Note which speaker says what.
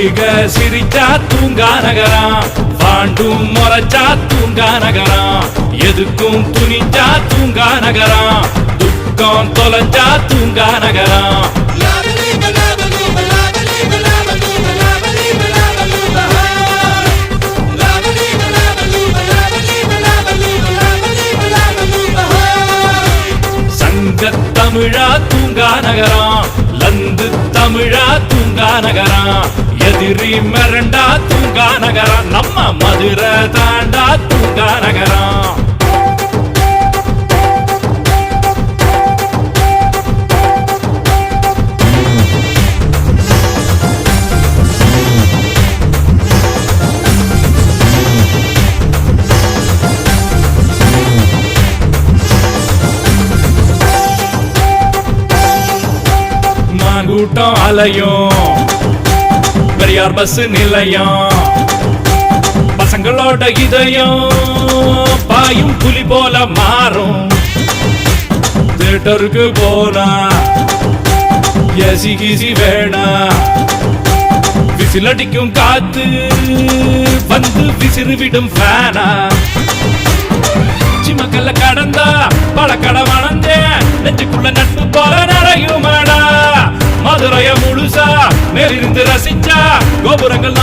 Speaker 1: வைக சிரிச்சா தூங்கா நகரம். பாண்டும் முறைச்சா தூங்கா நகரம். எதுக்கும் துணிச்சா தூங்கா நகரம். துக்கம் தொலைச்சா தூங்கா நகரம். தமிழா தூங்கா நகரம். லந்து தமிழா தூங்கா நகரம். எதிரி மிரண்டா தூங்கா நகரம் நம்ம மதுரை தாண்டா தூங்கா நகரம் மாங்கூட்டம் அலையும். பெரியார் பஸ் நிலையம். பசங்களோட இதயம் பாயும் புலி போல மாறும். தியேட்டருக்கு போனா எசி கிசி வேணா. விசில் அடிக்கும் காத்து வந்து விசிறுவிடும் ஃபேனா இருந்து ரசிச்சா கோபுரங்கள்